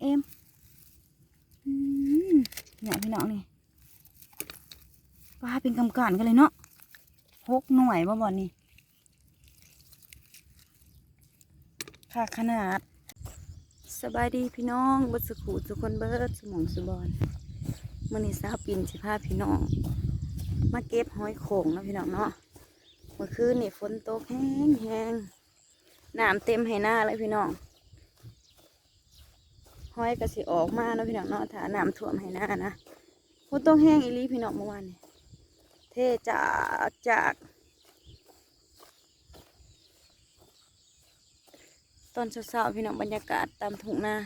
เอ็มอืมเนี่ยพี่น้องนี่ปลาเป็นกำกันกันเลยเนาะหกหน่วยบ่บ่นี่ค่ะขนาด สบายดีพี่น้องบิดสุขุทุกคนเบิดสมองสุบอนมื่อนี้สาวปินสิพาพี่น้อง มาเก็บหอยโข่งนะพี่น้องเนาะเมื่อคืนนี่ฝนตกแห้งแห้งน้ำเต็มให้หน้าเลยพี่น้อง หอยก็สิออกมาเนาะพี่น้องเนาะถ้าน้ำท่วมให้หน้านะฝนตกแห้งอีลีพี่น้องเมื่อวานนี่เทจากจากตอนเช้าๆพี่น้องบรรยากาศตามทุ่งนา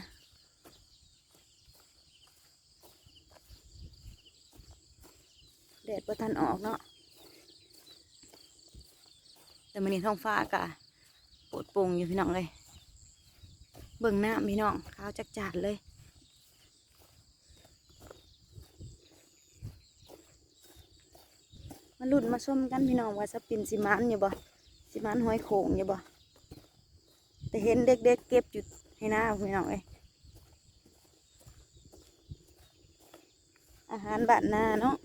แดดประทันออกเนาะแต่มันนี้ท้องฟ้าอากะปวดปร่งอยู่พี่น้องเลย เบิ่งหน้าพี่น้องขาวจักจัดเลย มาลุ่นมาส้มกันพี่น้องว่าสปินสิมันอยู่บ่สิมันหอยโขงอยู่บ่แต่เห็นเด็กๆเเก็บอยู่ให้หน้าพี่น้องเลยอาหารบ้านนาเนาะ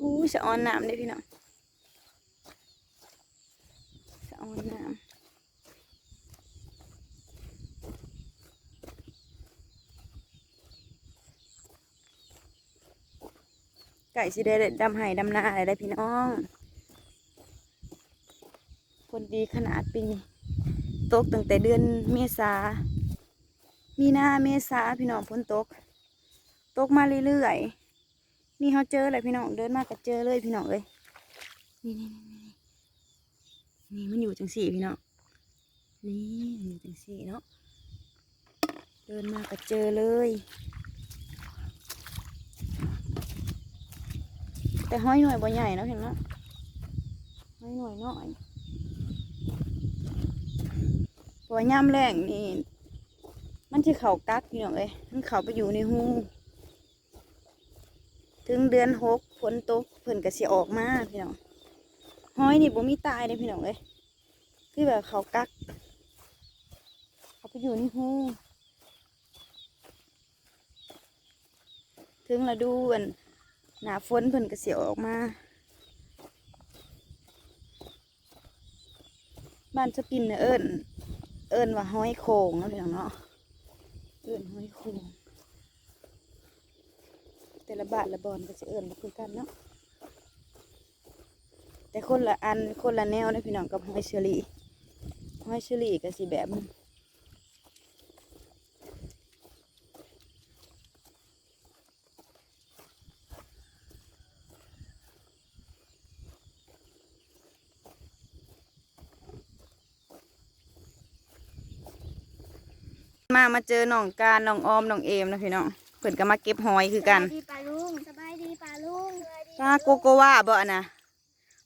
อู้ยสะออนน้ำเด้พี่น้องสะออนน้ำ ไก่สิได้ดำไห้ดำนาอะไรได้พี่น้อง คนดีขนาดปีตกตั้งแต่เดือนเมษา มีหน้าเมษาพี่น้องฝนตก ตกมาเรื่อยๆ นี่เขาเจออะไรพี่น้องเดินมาก็เจอเลยพี่น้องเลยนี่นี่นี่นี่นี่มันอยู่จังสี่พี่น้อง นี่อยู่จังสี่เนาะ เดินมาก็เจอเลย แต่ห้อยหน่วยบ่ใหญ่เนาะเห็นเนาะห้อยหน่วยน้อยเพราะว่าย่ำแรงนี่ มันจะเข่ากักพี่น้องเอ้ยมันเข่าไปอยู่ในหูถึงเดือนหกฝนตกเพิ่นก็สิออกมาพี่น้องห้อยนี่บ่มีตายเลยพี่น้องเอ้ยคือแบบเขากัก เขาไปอยู่ในหูถึงฤดูอัน หนาฝนเพิ่นก็เสียวออกมา บ้านสปินน่ะเอิญเอิญว่าห้อยโคงเนาะพี่น้องเนาะ เอิญห้อยโคงแต่ละบ้านละบอนก็จะเอิญบ่คือกันเนาะ แต่คนละอันคนละแนวนะพี่น้องกับห้อยเชอรี่ห้อยเชอรี่ก็สิแบบ มามาเจอน้องการน้องออมน้องเอมนะพี่น้องเพิ่นก็มาเก็บหอยคือกันสบายดีปลาลุงสบายดีปลาลุงปลาโกโกวาบ่อะนะ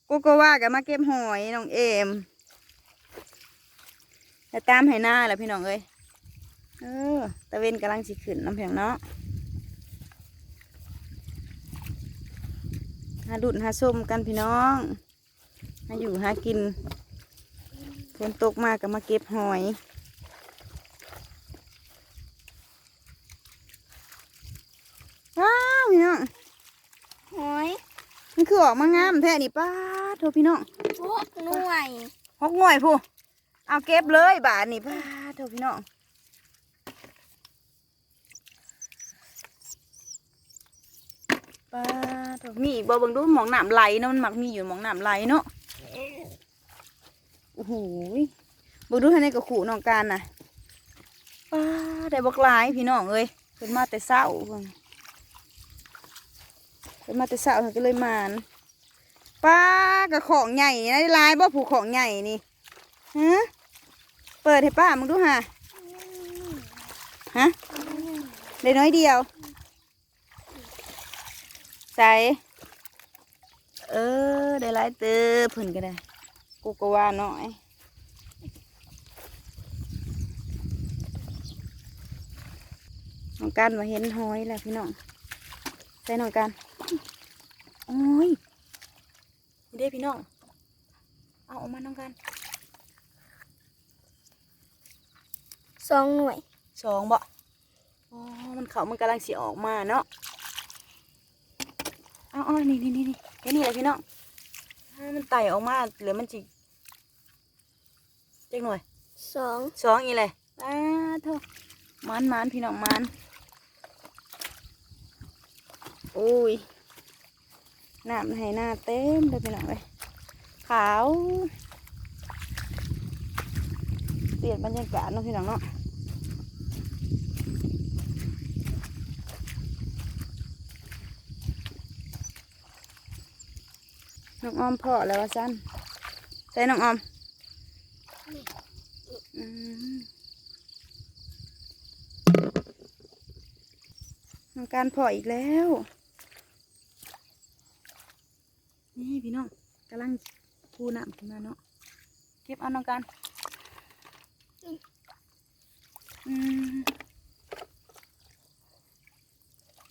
โกโกวาก็มาเก็บหอยน้องเอมแต่ตามให้หน้าแหละพี่น้องเอ้ยเออตะเวนกำลังสิขึ้นน้ำแข็งเนาะหาดุดหาส้มกันพี่น้องหาอยู่หากินฝนตกมากก็มาเก็บหอย ว้าวพี่น้อง หอย มันคื อออกมางามแท้นี่ป้าดโทพี่น้องพวกหน่วยหกหน่วยผู้เอาเก็บเลยบาทนี่ป้าดโทพี่น้องป้าดโทมีอีกบ่เบิ่งดูหมองน้ำไหลเนาะมันมักมีอยู่หมองน้ำไหลเนาะโอ้โหยเบิ่งดูท่านในกระขู่น้องการน่ะป้าดได้บักหลายพี่น้องเอ้ยเพิ่นมาแต่เช้าเพิ่นเพิ่ นมาแต่เช้าเพิ่นก็เลยมานป้ากับของใหญ่นะลายบ่ผูกของใหญ่นี่ฮะเปิดให้ป้ามึงดูฮะฮะได้น้อยเดียว ใส่เออได้หลายเติบเพิ่นก็ได้กูก็ว่าน้อยน้องกันมาเห็นห้อยแล้วพี่น้องใส่น้องกัน โอ้ยนี่เด้พี่น้อง เอาออกมาน้องกันสองหน่วยสองบ่อ๋อมันเขามันกำลังสิออกมาเนาะเอ๋อานี่นี่นี่นี่แค่นี้แหละพี่น้องอ่ามันไต่ออกมาเหลือมันจิเจ๊กหน่อยสองสองอีเลยอ้าโทษมันมันพี่น้องมันโอ้ย น้ำให้หน้าเต็มเลยพี่น้องเลยขาวเปลี่ยนบรรยากาศเนาะพี่น้องเนาะน้องออมพ่อแล้วว่าสั้นใส่น้องออมอืมทำการพาะอีกแล้ว นี่พี่น้องกำลังพูน้ำขึ้นมาเนาะเก็บเอาน้องกัน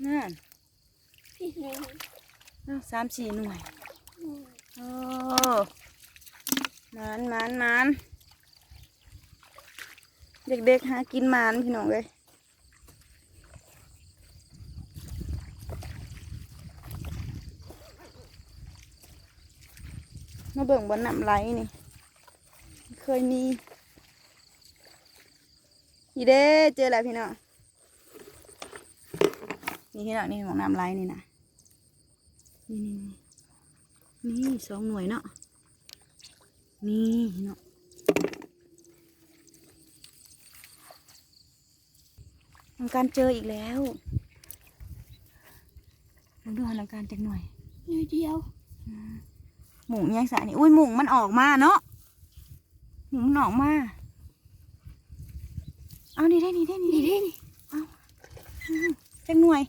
นั่นพี่หนึ่งสามสี่หน่วยโอ้มันมันมันเด็กๆหากินมันพี่น้องเลย มาเบิ่งบนน้ำไหลนี่ เคยมีอีเด้เจอแล้วพี่น้องนี่พี่น้องนี่ของน้ำไหลนี่นะนี่นี่นี่นี่สองหน่วยเนาะนี่เนาะทำการเจออีกแล้วลองดูทำการจักหน่อยหน่วยเดียว หมูยังสานี่อุ้ยหมูมันออกมาเนาะหมูมันออกมาเอานี่ได้นี่ได้นี่นี่ได้เด้นี่จักหน่วย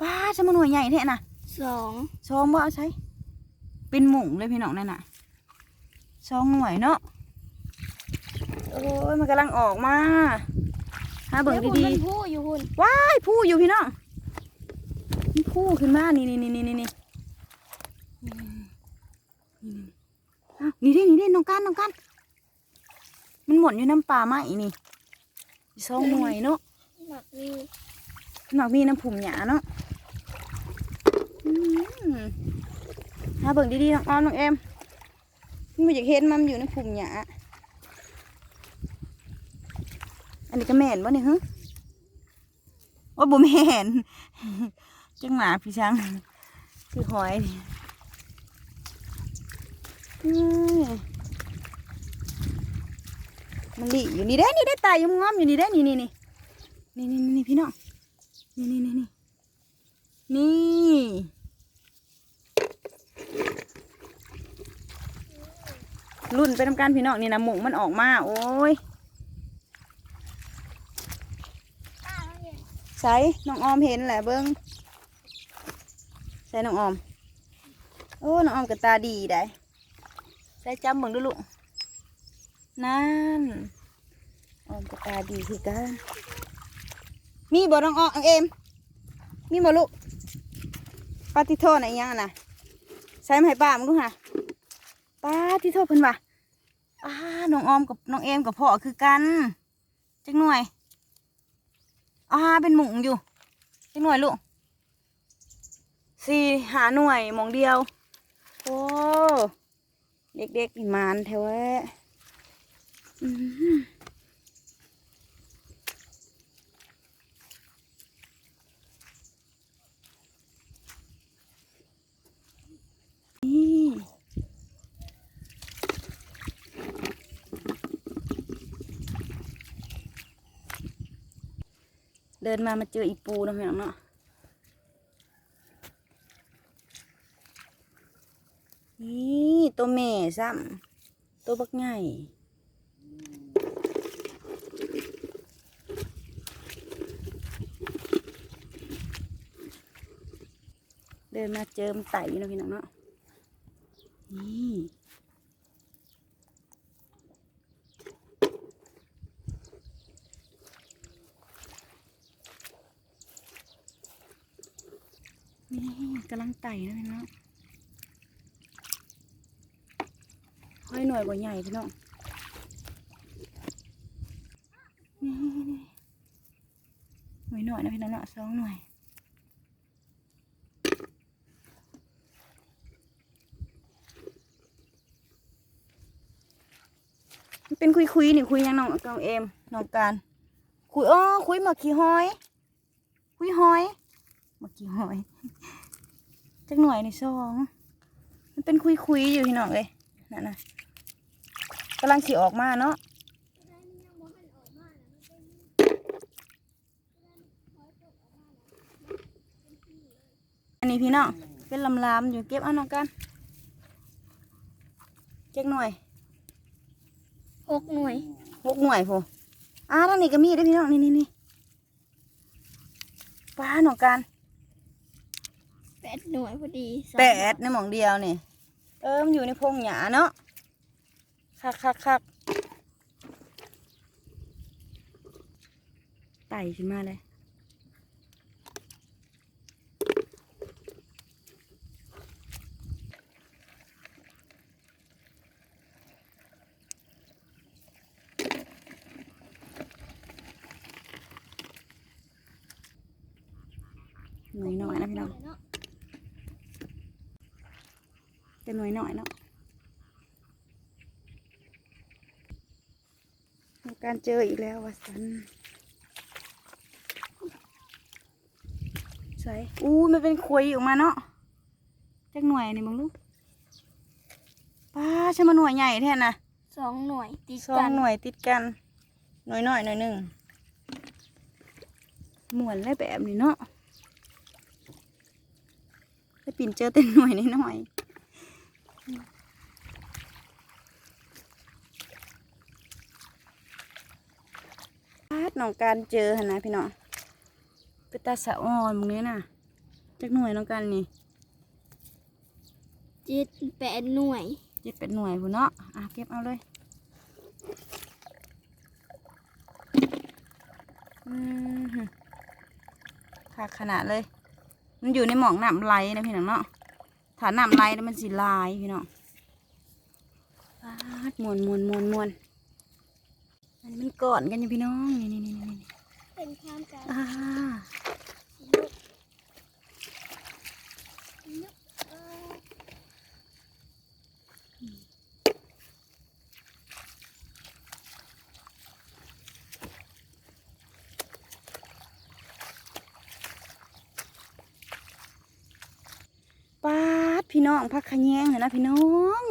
ป้าจะมาหน่วยใหญ่แท้น่ะสองซองบ่เอาใช้เป็นหมุงเลยพี่น้องนั่นน่ะซองหน่วยเนาะโอ้ยมันกำลังออกมาหาเบิ่งแล้วดีมันพูอยู่หุ่นๆว้ายผู้อยู่พี่น้องมันผู้ขึ้นมานี่นี่นี่นี่นี่ นี่อ้าวนี่ดินี่ดิน้องกันน้องกันมันหมดอยู่น้ำปลาไหมนี่ซองหน่วยเนาะหนักมีหมักมีน้ำผุ่มหยาเนาะอืมหาเบิ่งดีๆน้องออมน้องเอ็มมันอยากเห็นมันอยู่ในผุ่มหยาอันนี้ก็แม่นวะเนี่ยฮะว่าบ่แม่นจังหมาพี่ช้างคือหอยนี่อื มมันหลีอยู่นี่ได้นี่ได้ตายอยุ่งงอมอยู่นี่ได้นี่นี่นี่นี่นี่นี่พี่น้องนี่นี่นี่นี่นี่รุ่นไปทำการพี่น้องนี่นะหมุงมันออกมา โอ้ยใส่น้องออมเห็นแหละเบิ้งใส่น้องออม โอ้ น้องออมกับตาดีได้ ใส่จำเบิ่งดูลูกนั่นออมกับตาดีคือกันมีบ่น้องออมเอ็มมีบ่ลูกปาติโทษไหนยังอะนะใส่มาให้ป้ามึงดูค่ะปาติโทษเพิ่นว่าอ้าน้องออมกับน้องเอมกับพ่อคือกันจักหน่วยอ้าเป็นหมุงอยู่จักหน่วยลูกสี่หาหน่วยมองเดียว โอ้ เด็กๆนี่มานแถววะอืมเดินมามาเจออีปูนะพี่น้องเนาะนี่ ตัวแม่ซ้ำตัวบักใหญ่เดินมาเจอมนไต่อยู่นะพี่น้องเนาะนี่นี่กำลังไต่นะพี่น้อง ห้อยหน่วยกว่าใหญ่พี่น้องนี่หน่วยหน่อยนะพี่น้องเนาะสองหน่วยมันเป็นคุยคุยนี่คุยยังน้องน้องเอมน้องการ คุยอ้อคุยมาขี้ห้อย คุยห้อยมาขี้ห้อยจักหน่วยในสองมันเป็นคุยคุยอยู่พี่น้องเลยนั่นนะ กำลังสีออกมาเนาะอันนี้พี่น้องเป็นลำลามๆอยู่เก็บเอาน้องกันจักหน่วยหกหน่วยหกหน่วยพูอ่าทางนี้ก็มีได้อพี่น้องนี่นี่นี่ป้าหนองการแปดหน่วยพอดีสามแปดในหมองเดียวนี่เออมันอยู่ในพงหญ้าเนาะ คักคักคักไต่ขึ้นมาเลยหน่อยหน่อยๆนะพี่น้อง เนาะ จะหน่อยหน่อยๆเนาะ การเจออีกแล้ววะสันใส่อู้มันเป็นคุยออกมาเนาะจักหน่วยนี่มึงลูกป้าใช่มาหน่วยใหญ่แท้น่ะสองหน่วยติดสอกังนหน่วยติดกัน หน่อยหน่อยหน่อยหนึ่งหมวนและแบบนี้เนาะถ้าปิ่นเจอเต็นหน่วยนิดหน่อยปาด น้องการเจอหนนะพี่น้องเป็นตาสะอ่อนมึงนี้น่ะจักหน่วยน้องการนี่เจ็ดแปดหน่วยเจ็ดเป็นหน่วยพุ่นเนาะอะเก็บเอาเลยอืมหึขาดขนาดเลย มันอยู่ในหมองน้ำไหลนะพี่น้องเนาะถ้าน้ำไหลแล้วมันสีลายพี่น้องปาดมวนมวนมวนมวนอั นนี้มันก่อนกันอยู่พี่น้อง นี่นี่นี่นี่เป็นข้ามกันอ่าปาดพี่น้องพักขะแยงเหรอนะพี่น้อง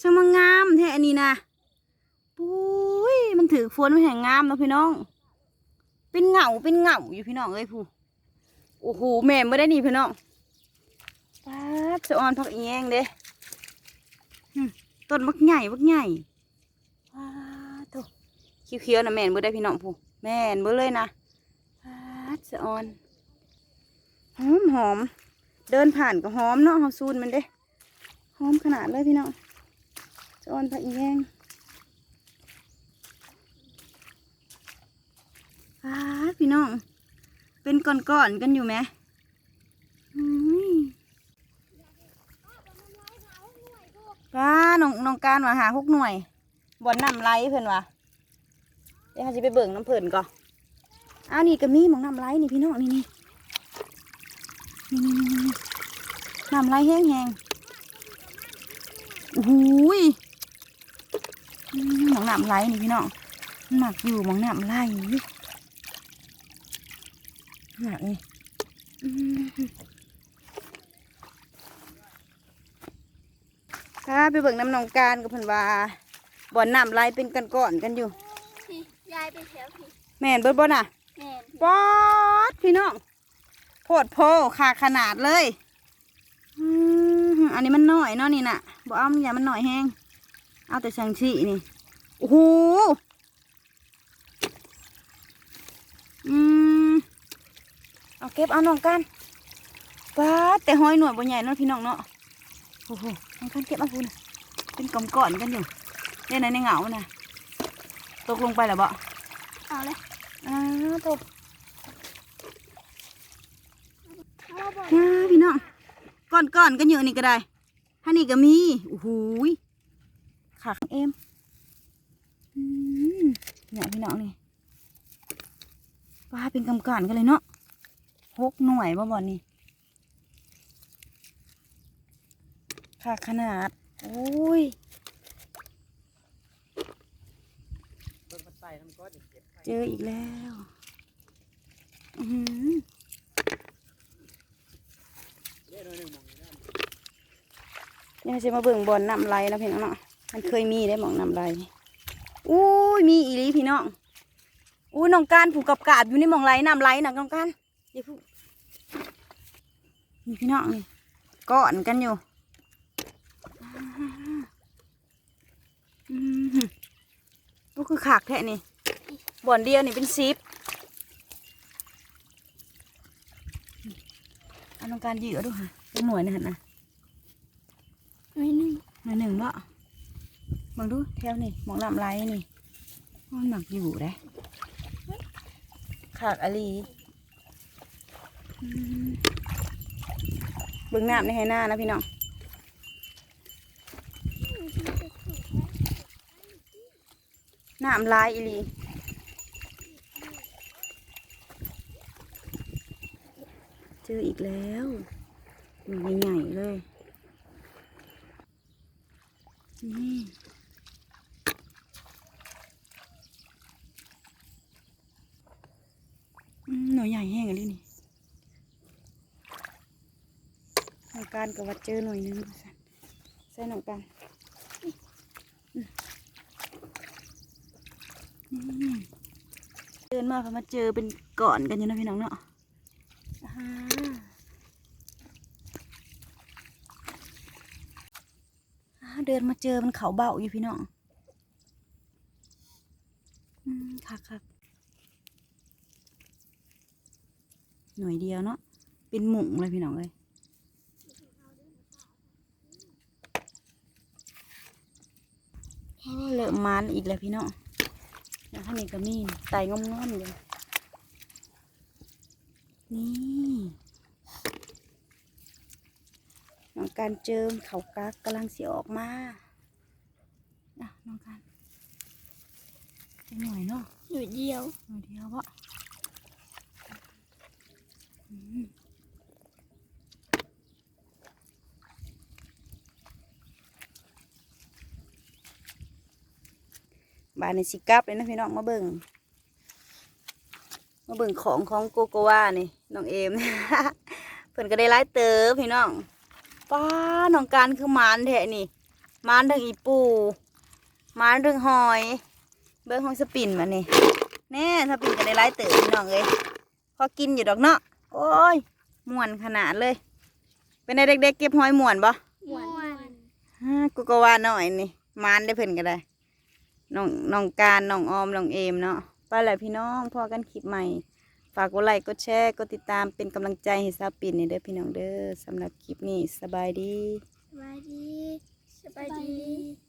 สมางามแท้อันนี้นะปุ้ยมัน ถือฝนมันแห่งงามเนาะพี่น้อง เป็นเหงาเป็นเหงาอยู่พี่น้องเอ้ยผู้โอ้โหแม่ไม่ได้นี่พี่น้องปาดสะออนพักแยงเด้ต้นบักใหญ่บักใหญ่ปาดโถเขียวๆนะแม่นบ่ได้พี่น้องผู้แม่นบ่เลยนะปาดสะออนหอมหอมเดินผ่านก็หอมเนาะเฮาซูนมันเด้หอมขนาดเลยพี่น้องสะออนพักแยง ป้าพี่น้อง เป็นก้อนๆกันอยู่ไหมอุ้ยป้าน้องน้องการว่าหาหกหน่วยบ่อนน้ำไหลเพิ่อนว่ะเดี๋ยวเราจะไปเบิ่งน้ำเพิ่อนก่อนอ้าวนี่ก็มีมองน้ำไหลนี่พี่น้องนี่นี่นี่นี่นี่นี่น้ำไหลแห้งๆโอ้โหยอืมหมองน้ำไหลนี่พี่น้องมันหมักอยู่มองน้ำไหล หนักนี่ถ้าไปเบิ่งน้ำหนองการกับเพิ่นว่าบ่อนน้ำไหลเป็นกันก่อนๆกันอยู่พี่ยายไปแถวพี่แม่นเบิดบ่น่ะแม่นป๊อดพี่น้องโพดโพขาขนาดเลยอืมอันนี้มันน้อยเนาะนี่น่ะบ่เอามันอย่ามันน้อยแห้งเอาแต่สังชีนี่โอ้โหอืม เอาเก็บเอาน้องกันป้าดแต่ห้อยหน่วยบนใหญ่เนาะพี่น้องเนาะโอ้โหน้องกันเก็บเอาคุณเป็นกำก่อนกันอยู่เล่นในในเหงาน่ะตกลงไปแล้วบ่เอาเลยอ้าวตกเอาบ่อ้าพี่น้องก่อนก่อนๆกันอยู่นี่ก็ได้ถ้านี่ก็มีโอ้โหยขาของเอ็มอืมเนี่ยพี่น้องนี่ปลาเป็นกำกันกันเลยเนาะ หกหน่วยบ่บ่นี่ค่ะขนาด โอ้ยเจออีกแล้วอือหือเด้หน่อยหนึ่งมองนี่ได้ยังจะมาเบิ่งบอลน้ำไหลแล้วพี่น้องเนาะมันเคยมีได้หมองน้ำไหลอุ้ยมีอีลีพี่น้องอุ้ยน้องการผูกกับกาบอยู่ในหมองไหลน้ำไหลนะน้องการ เดี๋ยวพูดนี่พี่น้องนี่ก้อนกันอยู่อือหือก็คือขากแท้นี่ บ่อนเดียวนี่เป็นซิปอันน้องการยืดเอาดูค่ะเป็นหน่วยนะฮะนะหน่อยหนึ่งหน่อยหนึ่งบ่มองดูแถวนี่มองลำไรนี่มันหนักอยู่ได้ขากอลีอืม เบิ่งน้ำในให้หน้านะพี่น้องน้ำลายอีลีเจออีกแล้วหน่วยใหญ่เลย นี่หน่วยใหญ่แห้งอะไรนี่ห น่วยการกับวัดเจอหน่วยนึงว่าซั่นใส่หน่วยการเดินมาพอมาเจอเป็นก่อนกันอยู่นะพี่น้องเนาะเดินมาเจอมันเขาเบาอยู่พี่น้องอืมคักคักหน่วยเดียวเนาะเป็นหมุงเลยพี่น้องเลยโอ้ เริ่มมันอีกแล้วพี่น้องแล้วท่านนี้ก็มีไต่งอมๆอยู่นี่น้องการเจิมเขากักกำลังเสียออกมาอะน้องการจะหน่อยเนาะหน่อยเดียวหน่อยเดียววะ บานในสิกลับเลยนะพี่น้องมาเบิ่งมาเบิ่งของของโกโกวานี่น้องเอมเพิ่นก็ได้ไล่เติบพี่น้องป้าน้องการคือหมานแท้นี่หมานทั้งอีปูหมานทั้งหอย เบิ่งของสปินมานี่แน่ถ้าปิ่นกันได้ไล่เต๋อพี่น้องเลยพอกินอยู่ดอกเนาะโอ้ยม่วนขนาดเลย เป็นไงเด็กๆเก็บหอยม่วนบ่หวานฮะกูก็ว่าหน่อยนี่มานได้เพิ่นก็ได้ น้องน้องการน้องออมน้องเอมเนาะไปแหละพี่น้องพอกันคลิปใหม่ ฝากกดไลค์กดแชร์กดติดตามเป็นกำลังใจให้สาวปิ่นนี่เด้อพี่น้องเด้อสำหรับคลิปนี้สบายดี สบายดี สบายดี